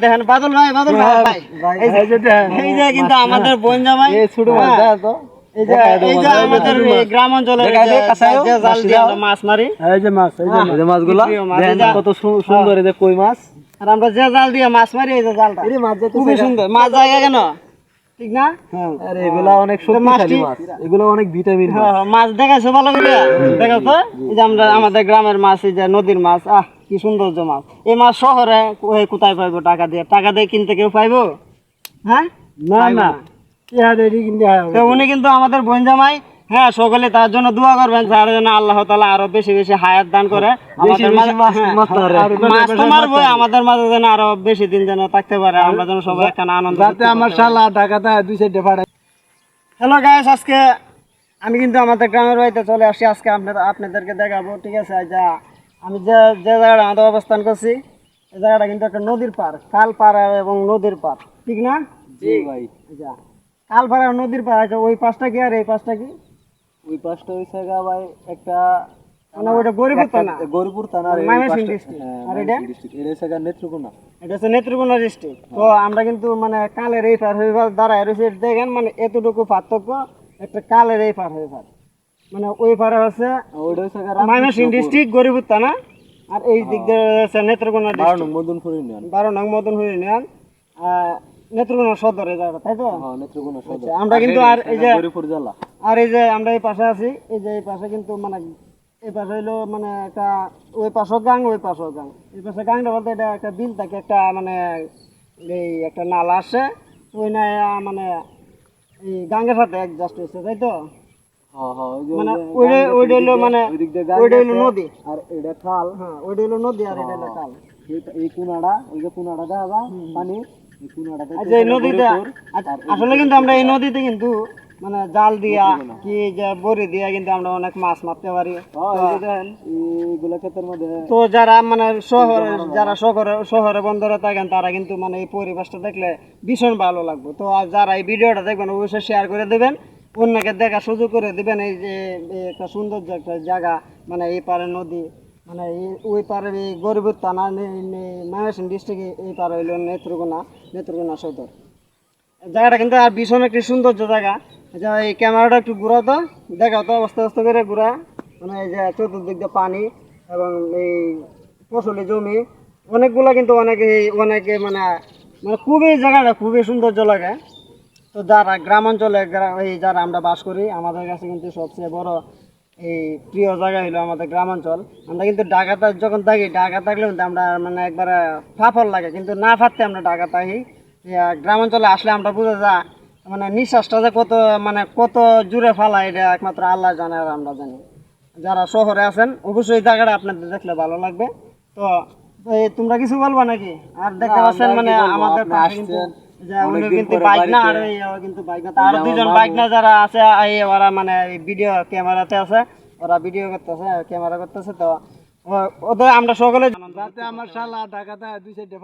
দেখেন বাদল ভাই বাদল ভাই ভাই। এই যে- কিন্তু আমাদের বোন জামাই হ্যাঁ, এই যে এই যে আমাদের গ্রাম অঞ্চলে দেখা যায়, কাঁচায়ও, যে জাল দিয়ে মাছ মারি। এই যে মাছ এই যে হ্যাঁ। মাছগুলা দেখেন কত সুন্দর এই যে কই মাছ। আর আমরা যে জাল দিয়ে মাছ মারি এই যে জালটা। খুবই সুন্দর। মাছ জায়গা কেন? ঠিক না? আরে এগুলা অনেক শক্তিশালী মাছ। এগুলা অনেক ভিটামিন হ্যাঁ, হ্যাঁ, মাছ দেখাইছো ভালো করে? দেখাতো এই যে আমরা আমাদের গ্রামের মাছ এই যে নদীর মাছ আহ কি সৌন্দর্য মাছ। এই মাছ শহরে কোথায় পাইবো টাকা দিয়ে? টাকা দিয়ে কিনতে কেউ পাইবো? হ্যাঁ? না না। উনি কিন্তু আমাদের বোন জামাই হ্যাঁ সকলে তার জন্য দোয়া করবেন তার জন্য আল্লাহ তাআলা আরও বেশি বেশি হায়াত দান করে মাছ- হ্যাঁ, মাছ তো মারবো আমাদের মাঝে যেন আরও বেশি দিন যেন থাকতে পারে আমরা যেন সবাই একটা আনন্দ যাতে আমার শালা ঢাকাতে দুই সাইডে ফাটাই হ্যালো গাইস আজকে আমি কিন্তু আমাদের গ্রামের বাড়িতে চলে আসি আজকে আপনাদের আপনাদেরকে দেখাবো ঠিক আছে? যা আমি যে যে জায়গাটা আমাদের অবস্থান করছি এই জায়গাটা কিন্তু একটা নদীর পার খাল পার এবং নদীর পার ঠিক না? জি ভাই। যা খাল পার নদীর পার আছে ওই পাশটা কি আর এই পাশটা কি? ওই পাশটা ওই জায়গা ভাই একটা মানে ওইটা গরিব তো না গরিপুর থানা আর ময়মনসিংহ হ্যাঁ, আর এটা? এটা নেত্রকোনা। এটা হচ্ছে নেত্রকোনা ডিস্ট্রিক্ট তো আমরা কিন্তু মানে কালের এই পার হয়ে দাঁড়ায় রয়েছে। এটা দেখেন মানে এতটুকু পার্থক্য একটা কালের এই পার হয়ে পার। মানে ওই পারে হচ্ছে ওইটা ময়মনসিংহ ডিস্ট্রিক্ট থানা। আর এই দিক দিয়ে হচ্ছে নেত্রকোনা বারো ডিস্ট্রিক্ট নং মদনপুর ইউনিয়ন। বারো নং মদন হয়ে নেত্রকোনা সদর এই জায়গাটা তাই তো? হ্যাঁ নেত্রকোনা সদর। আচ্ছা, আমরা কিন্তু আর এই যে গরিপুর জেলা। আর এই যে আমরা এই পাশে আছি এই যে এই পাশে কিন্তু মানে এই পাশে হইল মানে একটা ওই পাশও গাং ওই পাশও গাং। এই পাশে গাংটা বলতে এটা একটা বিল থাকে একটা মানে এই একটা নালা আসে ওই না মানে এই গাঙ্গের সাথে অ্যাডজাস্ট হয়েছে তাই তো? হ্যাঁ হ্যাঁ মানে ওই ওইটা ওইটা হইল মানে ওই দিক দিয়ে গাছ ওইটা হইল নদী। আর এটা খাল। হ্যাঁ ওইটা হইল নদী আর এটা হইল খাল। এই- কুনাড়া ওই যে কুনাড়া দেখা পানি এই কুনাড়াতে আচ্ছা এই আচ্ছা, আসলে কিন্তু আমরা এই নদীতে কিন্তু মানে জাল দিয়া কি যে বড়ি দিয়া কিন্তু আমরা অনেক মাছ মারতে পারি। তো যারা মানে শহরে যারা শহরে শহরে বন্দরে থাকেন তারা কিন্তু মানে এই পরিবেশটা দেখলে ভীষণ ভালো লাগবে। তো আর যারা এই ভিডিওটা দেখবেন অবশ্যই শেয়ার করে দেবেন। অন্যকে দেখা সুযোগ করে দেবেন। এই যে একটা সৌন্দর্য একটা জায়গা মানে এই পারে নদী মানে ওই পারে এই গরিবের থানা ময়মনসিংহ ডিস্ট্রিক্টে এই পারে হইল নেত্রকোনা নেত্রকোনা সদর। জায়গাটা কিন্তু আর ভীষণ একটি সৌন্দর্য জায়গা। যে এই ক্যামেরাটা একটু ঘুরা তো। দেখাও তো অবস্থা অবস্থা করে ঘুরা। মানে এই যে চতুর্দিক দিয়ে পানি এবং এই ফসলি জমি, অনেকগুলো কিন্তু অনেকে অনেকে মানে মানে খুবই জায়গাটা খুবই সৌন্দর্য লাগে। তো যারা গ্রাম অঞ্চলে এই যারা আমরা বাস করি, আমাদের কাছে কিন্তু সবচেয়ে বড় এই প্রিয় জায়গা হলো আমাদের গ্রাম অঞ্চল আমরা কিন্তু ঢাকাতে যখন থাকি ঢাকা থাকলেও কিন্তু আমরা মানে একবারে ফাফল লাগে। কিন্তু না ফাটতে আমরা ঢাকা থাকি। গ্রাম অঞ্চলে আসলে আমরা বুঝা যা মানে নিঃশ্বাসটা যে কত মানে কত জুড়ে ফালা এটা একমাত্র আল্লাহ জানে আর আমরা জানি। যারা শহরে আছেন অবশ্যই এই জায়গাটা আপনাদের দেখলে ভালো লাগবে। তো তোমরা কিছু বলবা নাকি? আর দেখতে পাচ্ছেন মানে আমাদের কিন্তু যে উনি কিন্তু বাইক না আর কিন্তু বাইক না। আর দুজন বাইক না যারা আছে এই ওরা মানে ভিডিও ক্যামেরাতে আছে ওরা ভিডিও করতেছে ক্যামেরা করতেছে তো ওদের আমরা সকলে যাতে আমার শালা ঢাকাতে দুই সাইডে